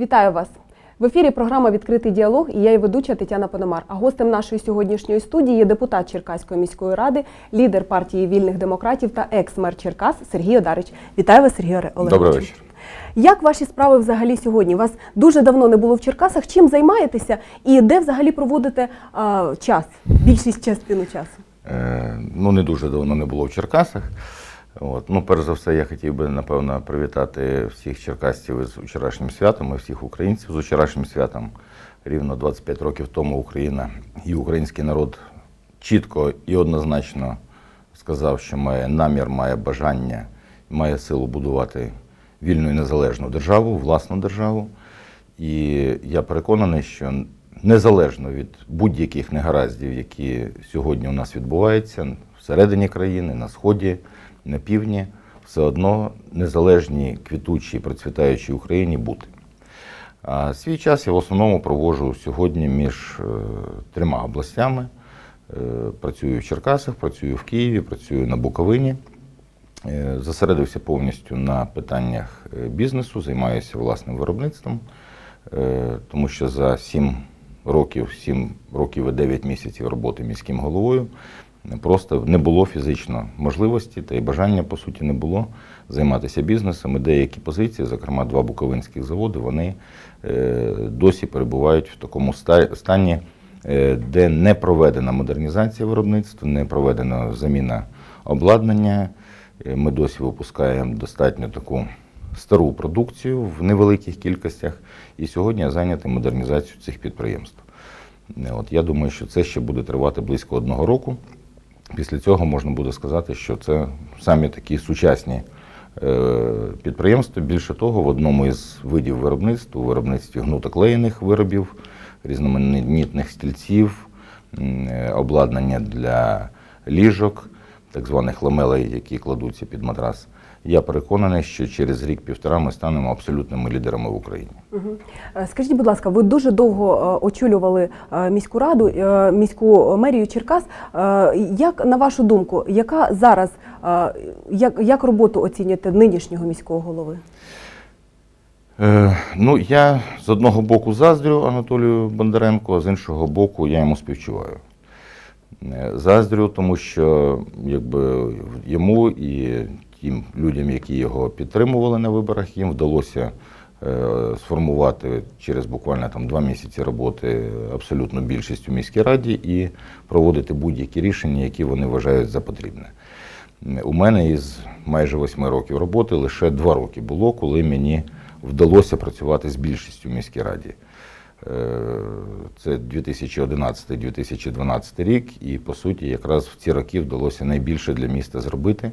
Вітаю вас! В ефірі програма Відкритий діалог і я її ведуча Тетяна Пономар. А гостем нашої сьогоднішньої студії є депутат Черкаської міської ради, лідер партії вільних демократів та екс-мер Черкас Сергій Одарич. Вітаю вас, Сергій Олегович. Добрий вечір. Як ваші справи взагалі сьогодні? Вас дуже давно не було в Черкасах. Чим займаєтеся і де взагалі проводите а, час? Більшість частину часу? Е, ну, не дуже давно не було в Черкасах. От. Ну, перш за все, я хотів би, напевно, привітати всіх черкасців з вчорашнім святом і всіх українців з вчорашнім святом. Рівно 25 років тому Україна і український народ чітко і однозначно сказав, що має намір, має бажання, має силу будувати вільну і незалежну державу, власну державу. І я переконаний, що незалежно від будь-яких негараздів, які сьогодні у нас відбуваються всередині країни, на сході, на півдні, все одно незалежній, квітучій, процвітаючій Україні бути. А свій час я в основному проводжу сьогодні між е, трьома областями. Е, Працюю в Черкасах, працюю в Києві, працюю на Буковині. Е, Зосередився повністю на питаннях бізнесу, займаюся власним виробництвом, тому що за 7 років, 7 років і 9 місяців роботи міським головою просто не було фізично можливості та й бажання, по суті, не було займатися бізнесом. І деякі позиції, зокрема два буковинських заводи, вони е, досі перебувають в такому стані, е, де не проведена модернізація виробництва, не проведена заміна обладнання. Е, Ми досі випускаємо достатньо таку стару продукцію в невеликих кількостях. І сьогодні я зайнятий модернізацією цих підприємств. От я думаю, що це ще буде тривати близько одного року. Після цього можна буде сказати, що це самі такі сучасні е, підприємства. Більше того, в одному із видів виробництва, у виробництві гнутоклеєних виробів, різноманітних стільців, е, обладнання для ліжок, так званих ламелей, які кладуться під матрас. Я переконаний, що через рік-півтора ми станемо абсолютними лідерами в Україні. Е, Скажіть, будь ласка, ви дуже довго е, очолювали е, міську раду, міську мерію Черкас. Як на вашу думку, яка зараз як, як роботу оцінюєте нинішнього міського голови? Е, ну, я з одного боку заздрю Анатолію Бондаренку, а з іншого боку, я йому співчуваю. Заздрю, тому що якби йому і тим людям, які його підтримували на виборах, їм вдалося е, сформувати через буквально там два місяці роботи абсолютну більшість у міській раді і проводити будь-які рішення, які вони вважають за потрібне. У мене із майже восьми років роботи лише два роки було, коли мені вдалося працювати з більшістю в міській раді. Е, Це 2011-2012 рік, і по суті, якраз в ці роки вдалося найбільше для міста зробити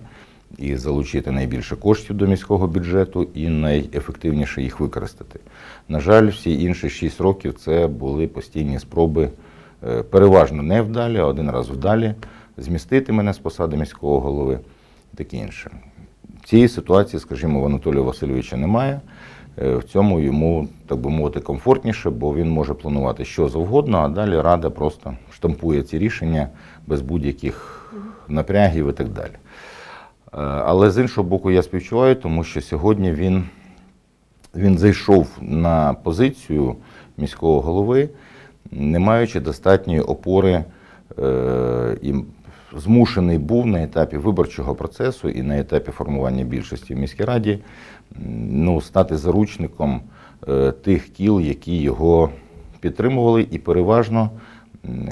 і залучити найбільше коштів до міського бюджету і найефективніше їх використати. На жаль, всі інші шість років це були постійні спроби, е, переважно невдалі, а один раз вдалі, змістити мене з посади міського голови і таке інше. Цієї ситуації, скажімо, в Анатолія Васильовича немає. Е, В цьому йому, так би мовити, комфортніше, бо він може планувати що завгодно, а далі рада просто штампує ці рішення без будь-яких напрягів і так далі. Е, Але з іншого боку, я співчуваю, тому що сьогодні він, він зайшов на позицію міського голови, не маючи достатньої опори е, і змушений був на етапі виборчого процесу і на етапі формування більшості в міській раді ну, стати заручником е, тих кіл, які його підтримували, і переважно,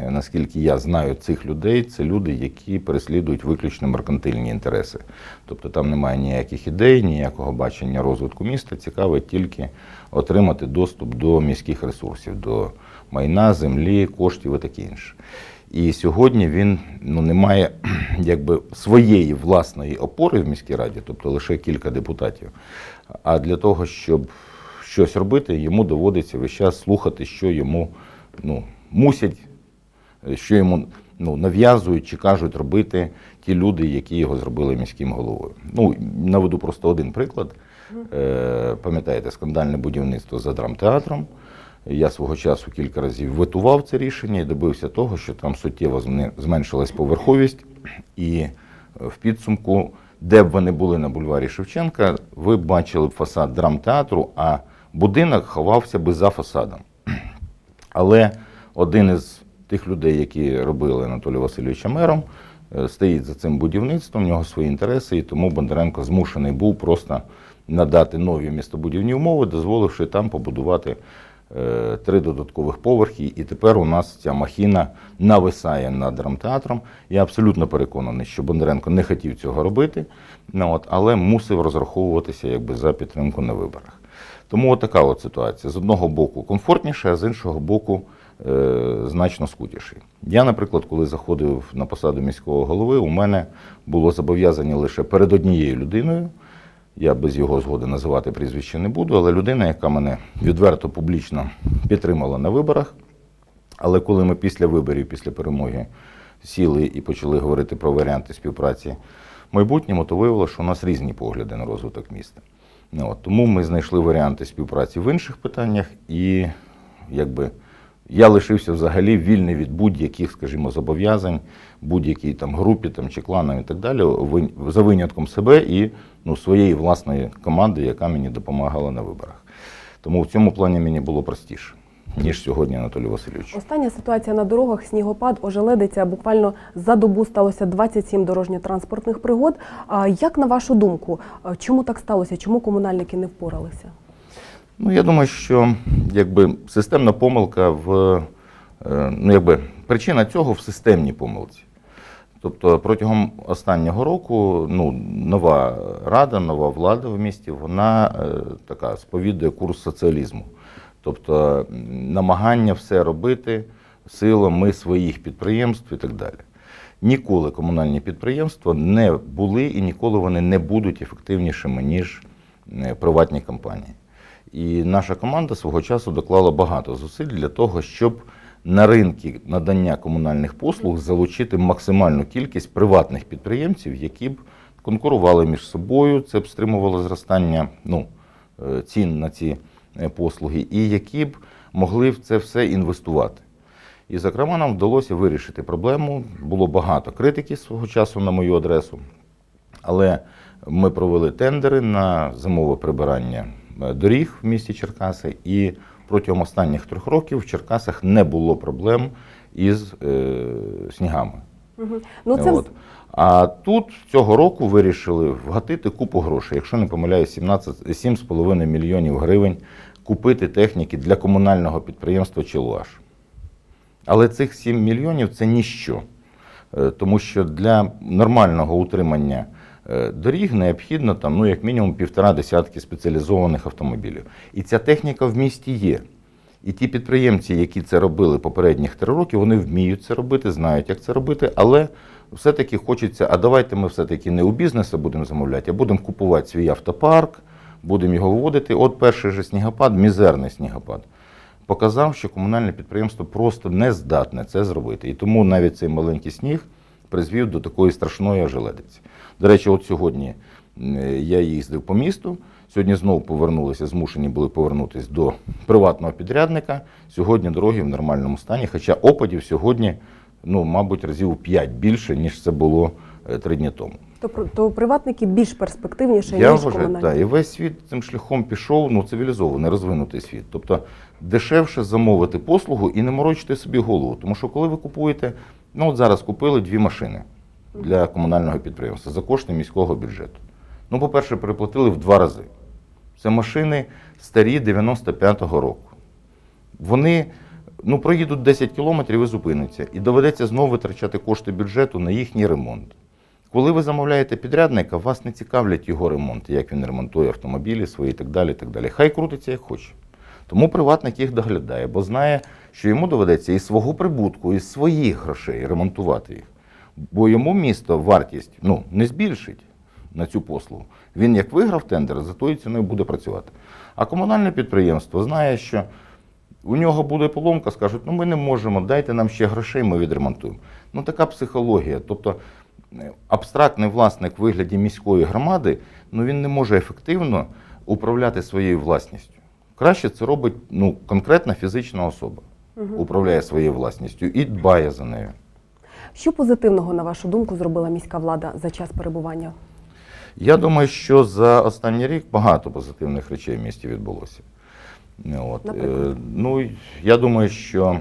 наскільки я знаю цих людей, це люди, які переслідують виключно меркантильні інтереси. Тобто там немає ніяких ідей, ніякого бачення розвитку міста. Цікавить тільки отримати доступ до міських ресурсів, до майна, землі, коштів і таке інше. І сьогодні він ну, не має якби своєї власної опори в міській раді, тобто лише кілька депутатів. А для того, щоб щось робити, йому доводиться весь час слухати, що йому ну, мусять, що йому ну, нав'язують чи кажуть робити ті люди, які його зробили міським головою. Ну, наведу просто один приклад. Е, пам'ятаєте, скандальне будівництво за драмтеатром. Я свого часу кілька разів витував це рішення і добився того, що там суттєво зменшилась поверховість, і е, в підсумку, де б вони були на бульварі Шевченка, ви б бачили б фасад драмтеатру, а будинок ховався би за фасадом. Але один із тих людей, які робили Анатолія Васильовича мером, е, стоїть за цим будівництвом, в нього свої інтереси, і тому Бондаренко змушений був просто надати нові містобудівні умови, дозволивши там побудувати е, три додаткових поверхи. І тепер у нас ця махіна нависає над драмтеатром. Я абсолютно переконаний, що Бондаренко не хотів цього робити, ну, але мусив розраховуватися якби за підтримку на виборах. Тому от така от ситуація. З одного боку комфортніше, а з іншого боку е, значно скутіший. Я, наприклад, коли заходив на посаду міського голови, у мене було зобов'язання лише перед однією людиною. Я без його згоди називати прізвище не буду, але людина, яка мене відверто публічно підтримала на виборах. Але коли ми після виборів, після перемоги сіли і почали говорити про варіанти співпраці в майбутньому, то виявилося, що у нас різні погляди на розвиток міста. От, тому ми знайшли варіанти співпраці в інших питаннях, і якби я лишився взагалі вільний від будь-яких, скажімо, зобов'язань, будь-якій там групі там, чи кланам і так далі, за винятком себе і ну, своєї власної команди, яка мені допомагала на виборах. Тому в цьому плані мені було простіше, ніж сьогодні Анатолію Васильовичу. Остання ситуація на дорогах, снігопад, ожеледиця. Буквально за добу сталося 27 дорожньо-транспортних пригод. А як на вашу думку, чому так сталося? Чому комунальники не впоралися? Ну, я думаю, що якби системна помилка в е, ну, якби причина цього в системній помилці. Тобто протягом останнього року ну, нова рада, нова влада в місті, вона е, така сповідує курс соціалізму. Тобто намагання все робити силами своїх підприємств і так далі. Ніколи комунальні підприємства не були і ніколи вони не будуть ефективнішими, ніж приватні компанії. І наша команда свого часу доклала багато зусиль для того, щоб на ринки надання комунальних послуг залучити максимальну кількість приватних підприємців, які б конкурували між собою. Це б стримувало зростання ну, е, цін на ці послуги, і які б могли в це все інвестувати. І, зокрема, нам вдалося вирішити проблему. Було багато критики свого часу на мою адресу. Але ми провели тендери на зимове прибирання е, доріг в місті Черкаси, і протягом останніх трьох років в Черкасах не було проблем із е, снігами. Угу. Ну це От. А тут цього року вирішили вгатити купу грошей, якщо не помиляюсь, 17, 7,5 мільйонів гривень купити техніки для комунального підприємства Челуаш. Але цих 7 мільйонів це ніщо. Е, Тому що для нормального утримання е, доріг необхідно там, ну, як мінімум півтора десятки спеціалізованих автомобілів. І ця техніка в місті є. І ті підприємці, які це робили попередніх три роки, вони вміють це робити, знають, як це робити, але все-таки хочеться, а давайте ми все-таки не у бізнесу будемо замовляти, а будемо купувати свій автопарк, будемо його вводити. От перший же снігопад, мізерний снігопад, показав, що комунальне підприємство просто не здатне це зробити. І тому навіть цей маленький сніг призвів до такої страшної ожеледиці. До речі, от сьогодні я їздив по місту. Сьогодні знову повернулися, змушені були повернутися до приватного підрядника. Сьогодні дороги в нормальному стані, хоча опадів сьогодні, ну, мабуть, разів у 5 більше, ніж це було е, три дні тому. То, то приватники більш перспективніші, Я ніж вважаю, комунальні. так, і весь світ цим шляхом пішов, ну, цивілізований, розвинутий світ. Тобто дешевше замовити послугу і не морочити собі голову. Тому що коли ви купуєте, ну от зараз купили дві машини для комунального підприємства за кошти міського бюджету. Ну, по-перше, переплатили в два рази. Це машини старі 95-го року. Вони ну, проїдуть 10 кілометрів і зупиняться. І доведеться знову витрачати кошти бюджету на їхній ремонт. Коли ви замовляєте підрядника, вас не цікавлять його ремонт, як він ремонтує автомобілі свої і так далі. так далі. Хай крутиться як хоче. Тому приватник їх доглядає, бо знає, що йому доведеться із свого прибутку, із своїх грошей ремонтувати їх. Бо йому місто вартість ну, не збільшить на цю послугу. Він як виграв тендер, за тою ціною буде працювати. А комунальне підприємство знає, що у нього буде поломка, скажуть, ну ми не можемо, дайте нам ще грошей, ми відремонтуємо. Ну така психологія. Тобто абстрактний власник в вигляді міської громади, ну він не може ефективно управляти своєю власністю. Краще це робить ну, конкретна фізична особа, управляє своєю власністю і дбає за нею. Що позитивного, на вашу думку, зробила міська влада за час перебування? Я думаю, що за останній рік багато позитивних речей в місті відбулося. От. Наприклад? Е, Ну, я думаю, що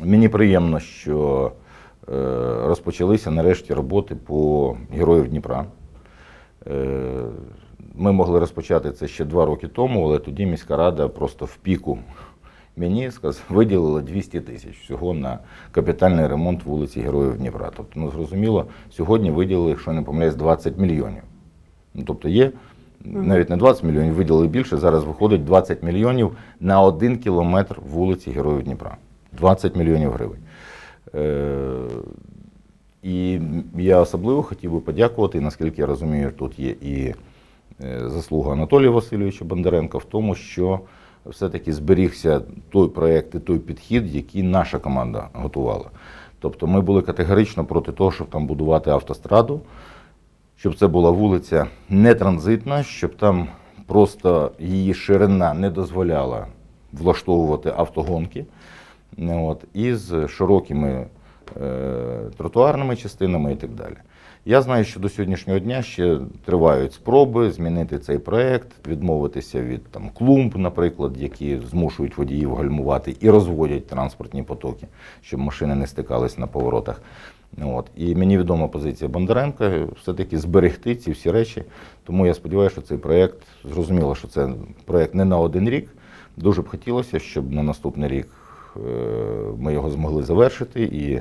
мені приємно, що розпочалися нарешті роботи по Героїв Дніпра. Е, Ми могли розпочати це ще два роки тому, але тоді міська рада просто в піку мені сказ, виділила 200 тисяч всього на капітальний ремонт вулиці Героїв Дніпра. Тобто, ну зрозуміло, сьогодні виділили, якщо не помиляюсь, 20 мільйонів. Ну, тобто є навіть не 20 мільйонів, виділили більше. Зараз виходить 20 мільйонів на один кілометр вулиці Героїв Дніпра. 20 мільйонів гривень. Е, і я особливо хотів би подякувати, наскільки я розумію, тут є і е, заслуга Анатолія Васильовича Бондаренка в тому, що все-таки зберігся той проєкт і той підхід, який наша команда готувала. Тобто ми були категорично проти того, щоб там будувати автостраду, щоб це була вулиця не транзитна, щоб там просто її ширина не дозволяла влаштовувати автогонки. От, із широкими е, тротуарними частинами і так далі. Я знаю, що до сьогоднішнього дня ще тривають спроби змінити цей проект, відмовитися від там, клумб, наприклад, які змушують водіїв гальмувати і розводять транспортні потоки, щоб машини не стикались на поворотах. От. І мені відома позиція Бондаренка все-таки зберегти ці всі речі. Тому я сподіваюся, що цей проект, зрозуміло, що це проект не на один рік. Дуже б хотілося, щоб на наступний рік ми його змогли завершити. І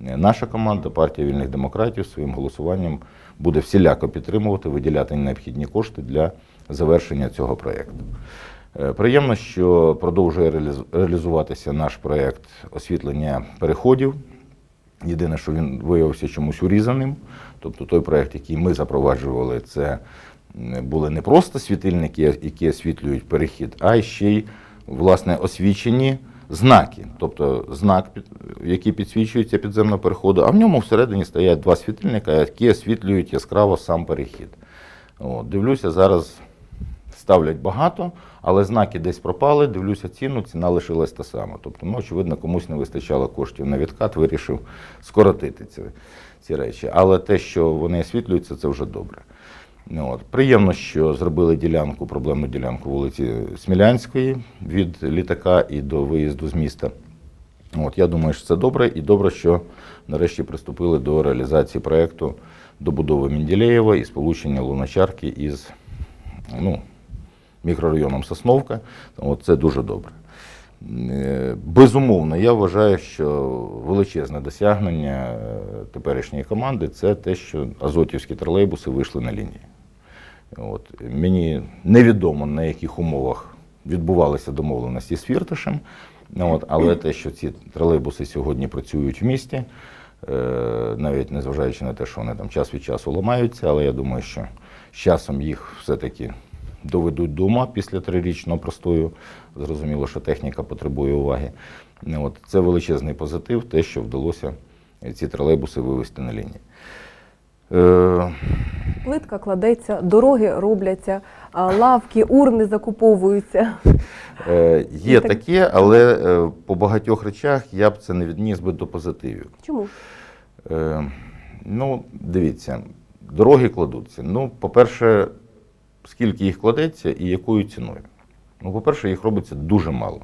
наша команда, партія вільних демократів, своїм голосуванням буде всіляко підтримувати, виділяти необхідні кошти для завершення цього проєкту. Е, Приємно, що продовжує реалізуватися наш проєкт освітлення переходів. Єдине, що він виявився чомусь урізаним. Тобто той проєкт, який ми запроваджували, це були не просто світильники, які освітлюють перехід, а ще й власне освічені знаки. Тобто знак, який підсвічується підземного переходу, а в ньому всередині стоять два світильника, які освітлюють яскраво сам перехід. От, дивлюся, зараз ставлять багато, але знаки десь пропали. Дивлюся ціну, ціна лишилась та сама. Тобто, ну, очевидно, комусь не вистачало коштів на відкат, вирішив скоротити ці, ці речі. Але те, що вони освітлюються, це вже добре. Ну, От. Приємно, що зробили ділянку, проблемну ділянку вулиці Смілянської від літака і до виїзду з міста. От, я думаю, що це добре, і добре, що нарешті приступили до реалізації проєкту добудови Мінділеєва і сполучення Луначарки із ну, мікрорайоном Сосновка. От це дуже добре. Безумовно, я вважаю, що величезне досягнення е, теперішньої команди це те, що азотівські тролейбуси вийшли на лінії. От. Мені невідомо, на яких умовах відбувалися домовленості з Фірташем, от, але те, що ці тролейбуси сьогодні працюють в місті, е, навіть незважаючи на те, що вони там час від часу ламаються, але я думаю, що з часом їх все-таки доведуть до ума після трирічного простою. Зрозуміло, що техніка потребує уваги. От, це величезний позитив, те, що вдалося ці тролейбуси вивести на лінії. Е, Плитка кладеться, дороги робляться, лавки, урни закуповуються. Е, Є таке, але е, по багатьох речах я б це не відніс би до позитивів. Чому? Ну, дивіться, дороги кладуться. Ну, по-перше, скільки їх кладеться і якою ціною? Ну, по-перше, їх робиться дуже мало.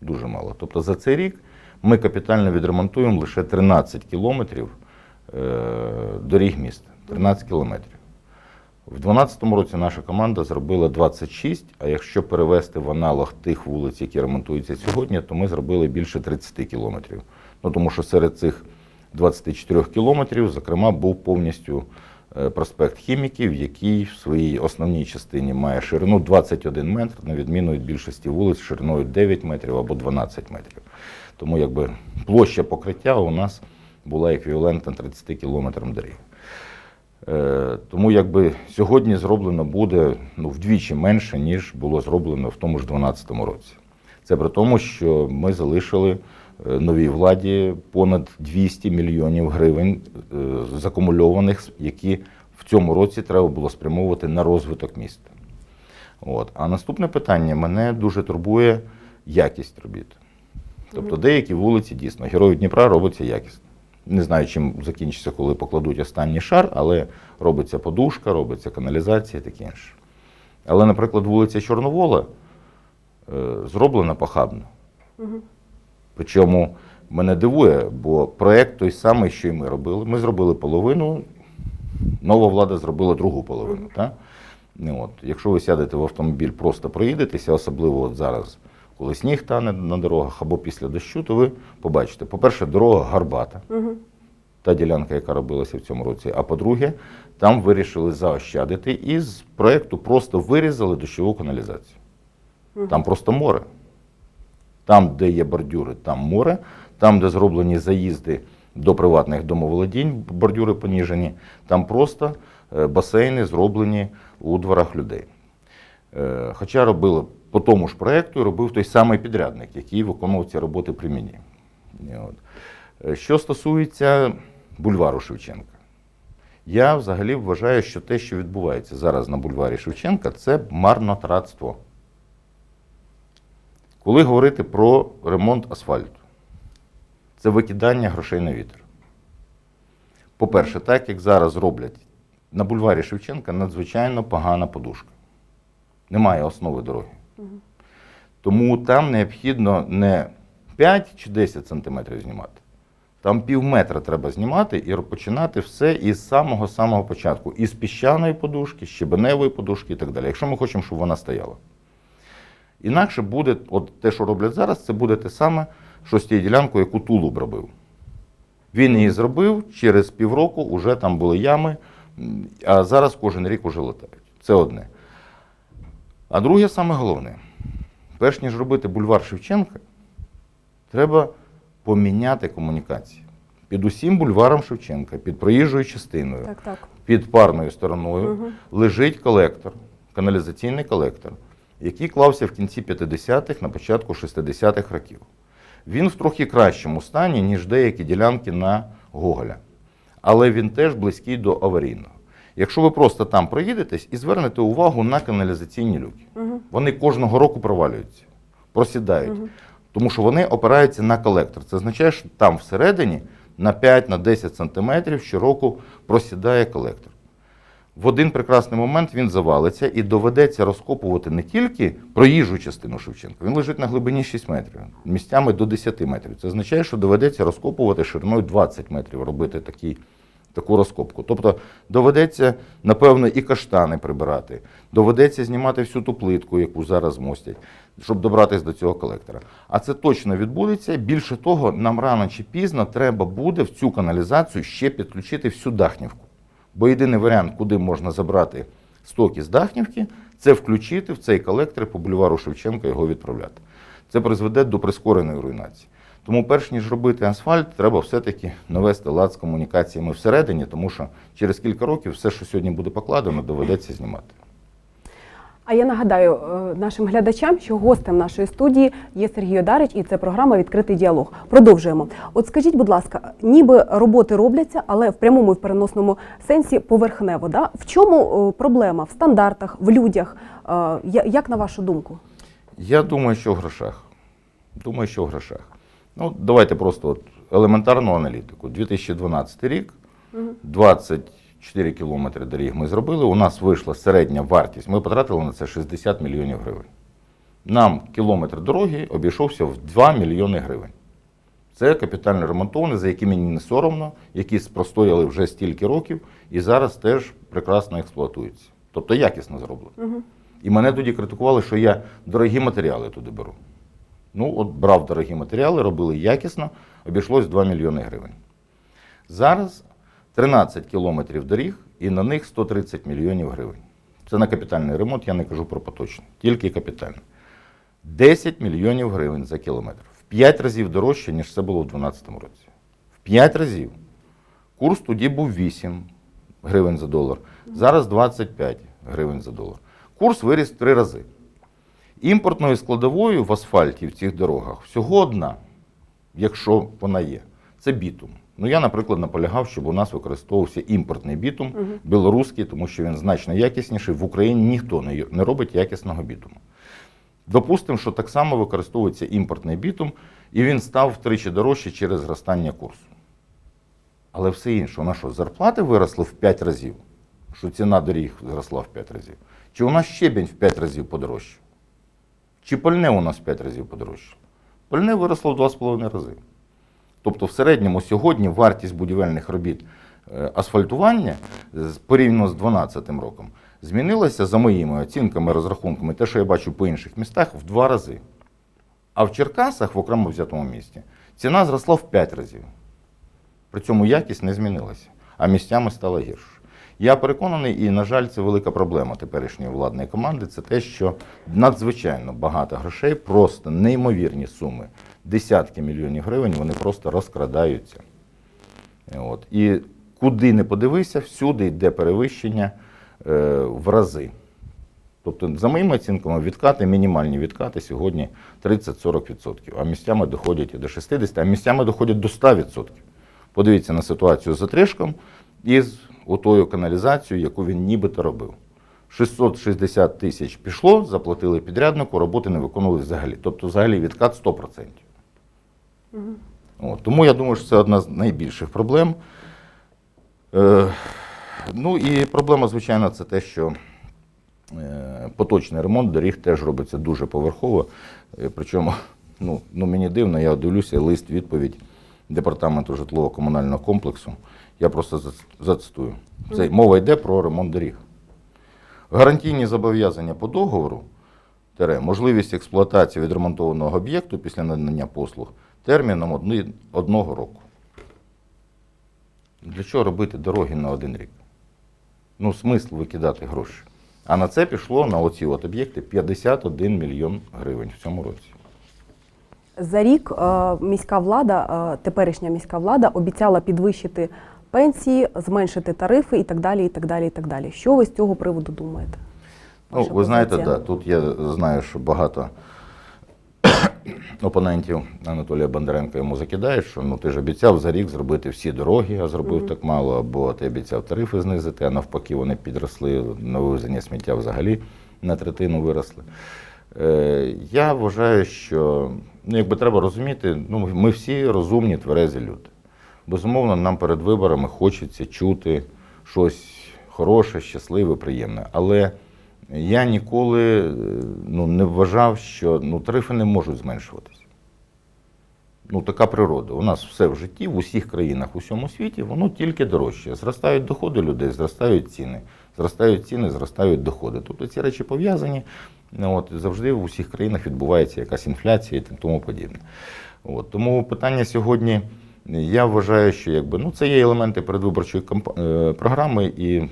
Дуже мало. Тобто за цей рік ми капітально відремонтуємо лише 13 кілометрів е, доріг міста. 13 кілометрів. В 2012 році наша команда зробила 26, а якщо перевести в аналог тих вулиць, які ремонтуються сьогодні, то ми зробили більше 30 кілометрів. Ну, тому що серед цих 24 кілометрів, зокрема, був повністю проспект Хіміків, який в своїй основній частині має ширину 21 метр, на відміну від більшості вулиць шириною 9 метрів або 12 метрів. Тому якби площа покриття у нас була еквівалентна 30 кілометрам доріг. Е, Тому якби сьогодні зроблено буде ну, вдвічі менше, ніж було зроблено в тому ж 2012 році. Це при тому, що ми залишили е, новій владі понад 200 мільйонів гривень е, закумульованих, які в цьому році треба було спрямовувати на розвиток міста. От. А наступне питання мене дуже турбує якість робіт. Тобто деякі вулиці дійсно героїв Дніпра робиться якісно. Не знаю, чим закінчиться, коли покладуть останній шар, але робиться подушка, робиться каналізація і таке інше. Але, наприклад, вулиця Чорновола, е, зроблена похабно. Причому мене дивує, бо проєкт той самий, що і ми робили. Ми зробили половину, нова влада зробила другу половину. Так? Ну, от, якщо ви сядете в автомобіль, просто проїдетеся, особливо от зараз, коли сніг тане на дорогах або після дощу, то ви побачите, по-перше, дорога гарбата, та ділянка, яка робилася в цьому році. А по-друге, там вирішили заощадити і з проєкту просто вирізали дощову каналізацію. Там просто море. Там, де є бордюри, там море. Там, де зроблені заїзди до приватних домоволодінь, бордюри поніжені, там просто е, басейни зроблені у дворах людей. Е, Хоча робили по тому ж проєкту, робив той самий підрядник, який виконував ці роботи при мені. Е, Що стосується бульвару Шевченка, я взагалі вважаю, що те, що відбувається зараз на бульварі Шевченка, це марнотратство. Коли говорити про ремонт асфальту, це викидання грошей на вітер. По-перше, так як зараз роблять на бульварі Шевченка надзвичайно погана подушка. Немає основи дороги. Тому там необхідно не 5 чи 10 сантиметрів знімати. Там пів метра треба знімати і починати все із самого-самого початку. Із піщаної подушки, з щебеневої подушки і так далі. Якщо ми хочемо, щоб вона стояла. Інакше буде, от те, що роблять зараз, це буде те саме, що з тією ділянкою, яку Тулуб робив. Він її зробив, через півроку вже там були ями, а зараз кожен рік вже летають. Це одне. А друге, саме головне, перш ніж робити бульвар Шевченка, треба поміняти комунікації. Під усім бульваром Шевченка, під проїжджою частиною, Так, так. під парною стороною лежить колектор, каналізаційний колектор, який клався в кінці 50-х, на початку 60-х років. Він в трохи кращому стані, ніж деякі ділянки на Гоголя. Але він теж близький до аварійного. Якщо ви просто там проїдетесь і звернете увагу на каналізаційні люки, вони кожного року провалюються, просідають, тому що вони опираються на колектор. Це означає, що там всередині на 5-10 сантиметрів щороку просідає колектор. В один прекрасний момент він завалиться і доведеться розкопувати не тільки проїжджу частину Шевченка, він лежить на глибині 6 метрів, місцями до 10 метрів. Це означає, що доведеться розкопувати шириною 20 метрів, робити такі, таку розкопку. Тобто доведеться, напевно, і каштани прибирати, доведеться знімати всю ту плитку, яку зараз мостять, щоб добратися до цього колектора. А це точно відбудеться. Більше того, нам рано чи пізно треба буде в цю каналізацію ще підключити всю Дахнівку. Бо єдиний варіант, куди можна забрати стоки з Дахнівки, це включити в цей колектор по бульвару Шевченка його відправляти. Це призведе до прискореної руйнації. Тому, перш ніж робити асфальт, треба все-таки навести лад з комунікаціями всередині, тому що через кілька років все, що сьогодні буде покладено, доведеться знімати. А я нагадаю е, нашим глядачам, що гостем нашої студії є Сергій Одарич, і це програма Відкритий діалог. Продовжуємо. От скажіть, будь ласка, ніби роботи робляться, але в прямому і в переносному сенсі поверхнево. Да? В чому е, проблема? В стандартах, в людях? Е, Як на вашу думку? Я думаю, що в грошах. Думаю, що в грошах. Ну, давайте просто от елементарну аналітику. 2012 рік, 24 кілометри доріг ми зробили. У нас вийшла середня вартість. Ми потратили на це 60 мільйонів гривень. Нам кілометр дороги обійшовся в 2 мільйони гривень. Це капітально ремонтовані, за які мені не соромно, які простояли вже стільки років і зараз теж прекрасно експлуатуються. Тобто якісно зроблено. І мене тоді критикували, що я дорогі матеріали туди беру. Ну, от брав дорогі матеріали, робили якісно, обійшлось 2 мільйони гривень. Зараз 13 кілометрів доріг і на них 130 мільйонів гривень. Це на капітальний ремонт, я не кажу про поточний, тільки капітальний. 10 мільйонів гривень за кілометр. В 5 разів дорожче, ніж це було в 2012 році. В 5 разів. Курс тоді був 8 гривень за долар, зараз 25 гривень за долар. Курс виріс в 3 рази. Імпортною складовою в асфальті в цих дорогах всього одна, якщо вона є, це бітум. Ну я, наприклад, наполягав, щоб у нас використовувався імпортний бітум, білоруський, тому що він значно якісніший. В Україні ніхто не не робить якісного бітуму. Допустимо, що так само використовується імпортний бітум, і він став втричі дорожче через зростання курсу. Але все інше, у нас що, зарплати виросли в 5 разів, що ціна доріг зросла в 5 разів. Чи у нас щебінь в 5 разів подорожчав? Чи пальне у нас в 5 разів подорожчало? Пальне виросло в 2,5 рази. Тобто, в середньому сьогодні вартість будівельних робіт е, асфальтування порівняно з 2012 роком змінилася за моїми оцінками, розрахунками, те, що я бачу по інших містах, в два рази. А в Черкасах, в окремо взятому місті, ціна зросла в 5 разів. При цьому якість не змінилася, а місцями стала гірше. Я переконаний, і, на жаль, це велика проблема теперішньої владної команди. Це те, що надзвичайно багато грошей, просто неймовірні суми, десятки мільйонів гривень, вони просто розкрадаються. От. І куди не подивися, всюди йде перевищення е, в рази. Тобто, за моїми оцінками, відкати, мінімальні відкати сьогодні 30-40%, а місцями доходять до 60%, а місцями доходять до 100%. Подивіться на ситуацію з отрижком і з отою каналізацією, яку він нібито робив. 660 тисяч пішло, заплатили підряднику, роботи не виконували взагалі. Тобто, взагалі відкат 100%. От, тому я думаю, що це одна з найбільших проблем. Е, ну і проблема, звичайно, це те, що е, поточний ремонт доріг теж робиться дуже поверхово. Е, причому, ну, ну мені дивно, я дивлюся лист відповідь департаменту житлово-комунального комплексу. Я просто зацитую. Це мова йде про ремонт доріг. Гарантійні зобов'язання по договору, можливість експлуатації відремонтованого об'єкту після надання послуг терміном одного року. Для чого робити дороги на один рік? Ну, смисл викидати гроші. А на це пішло на оці от об'єкти 51 мільйон гривень в цьому році. За рік е, міська влада, е, теперішня міська влада обіцяла підвищити пенсії, зменшити тарифи і так далі. І так далі, і так далі. Що ви з цього приводу думаєте? Ну, Ваша ви знаєте, позиція? да, тут я знаю, що багато опонентів Анатолія Бондаренка йому закидають, що ну ти ж обіцяв за рік зробити всі дороги, а зробив так мало, або ти обіцяв тарифи знизити, а навпаки, вони підросли на вивезення сміття взагалі на третину виросли. Е, я вважаю, що ну, якби треба розуміти, ну, ми всі розумні, тверезі люди. Безумовно, нам перед виборами хочеться чути щось хороше, щасливе, приємне. Але я ніколи е, ну, не вважав, що ну, тарифи не можуть зменшуватися. Ну, така природа. У нас все в житті, в усіх країнах, в усьому світі, воно тільки дорожче. Зростають доходи людей, зростають ціни. Зростають ціни, зростають доходи. Тобто ці речі пов'язані. Ну, От, завжди в усіх країнах відбувається якась інфляція і тому подібне. От, тому питання сьогодні, я вважаю, що якби, ну, це є елементи передвиборчої е, програми, і,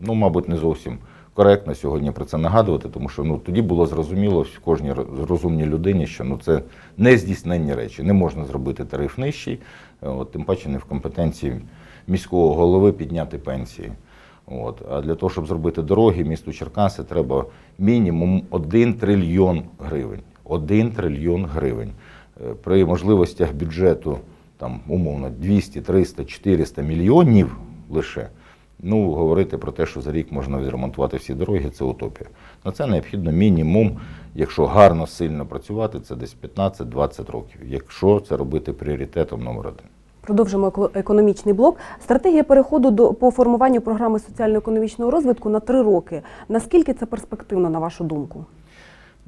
ну, мабуть, не зовсім коректно сьогодні про це нагадувати, тому що ну, тоді було зрозуміло в кожній розумній людині, що ну, це нездійсненні речі. Не можна зробити тариф нижчий, е, от, тим паче не в компетенції міського голови підняти пенсії. От. А для того, щоб зробити дороги місту Черкаси, треба мінімум 1 трильйон гривень. 1 трильйон гривень. Е, При можливостях бюджету там, умовно 200, 300, 400 мільйонів лише. Ну, говорити про те, що за рік можна відремонтувати всі дороги, це утопія. На це необхідно мінімум, якщо гарно сильно працювати, це десь 15-20 років. Якщо це робити пріоритетом номер один. Продовжимо еко- економічний блок. Стратегія переходу до по формуванню програми соціально-економічного розвитку на три роки. Наскільки це перспективно, на вашу думку?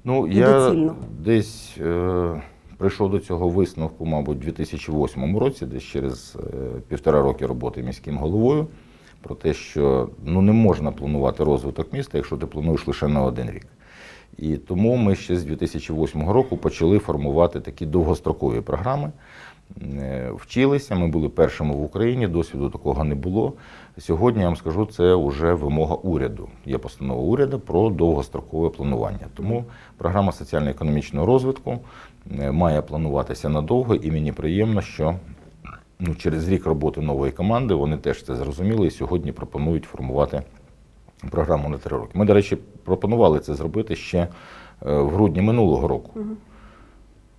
Ну, І я доцільно. десь е, прийшов до цього висновку, мабуть, у 2008 році, десь через е, півтора роки роботи міським головою, про те, що ну, не можна планувати розвиток міста, якщо ти плануєш лише на один рік. І тому ми ще з 2008 року почали формувати такі довгострокові програми. Е, Вчилися, ми були першими в Україні, досвіду такого не було. Сьогодні я вам скажу, це вже вимога уряду. Є постанова уряду про довгострокове планування. Тому програма соціально-економічного розвитку е, має плануватися надовго, і мені приємно, що ну, через рік роботи нової команди вони теж це зрозуміли і сьогодні пропонують формувати програму на три роки. Ми, до речі, пропонували це зробити ще е, в грудні минулого року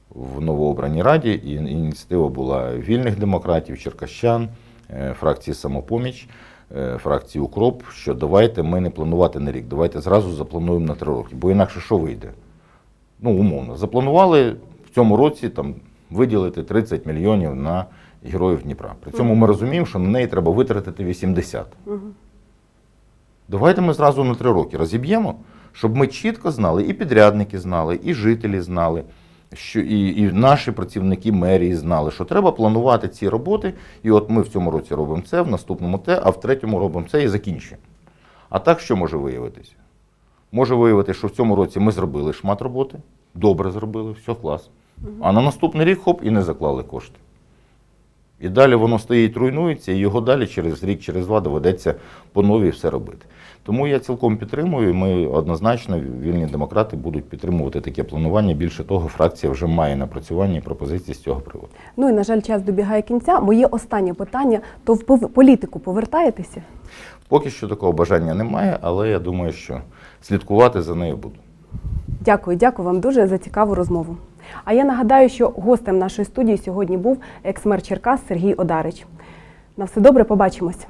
в новообраній раді. І ініціатива була вільних демократів, черкащан, е, фракції самопоміч, е, фракції Укроп. Що давайте ми не планувати на рік, давайте зразу заплануємо на три роки. Бо інакше що вийде? Ну, умовно, запланували в цьому році там виділити 30 мільйонів на героїв Дніпра. При цьому ми розуміємо, що на неї треба витратити 80. Давайте ми зразу на три роки розіб'ємо, Щоб ми чітко знали, і підрядники знали, і жителі знали, що і, і наші працівники мерії знали, що треба планувати ці роботи. І от ми в цьому році робимо це, в наступному те, а в третьому робимо це і закінчуємо. А так що може виявитися? Може виявити, що в цьому році ми зробили шмат роботи, добре зробили, все клас. А на наступний рік хоп і не заклали кошти. І далі воно стоїть, руйнується, і його далі через рік, через два доведеться по новій все робити. Тому я цілком підтримую. і Ми однозначно, вільні демократи, будуть підтримувати таке планування. Більше того, фракція вже має напрацювання і пропозиції з цього приводу. Ну і на жаль, час добігає кінця. Моє останнє питання: то в політику повертаєтеся? Поки що такого бажання немає, але я думаю, що слідкувати за нею буду. Дякую, дякую вам дуже за цікаву розмову. А я нагадаю, що гостем нашої студії сьогодні був екс-мер Черкас Сергій Одарич. На все добре, побачимось.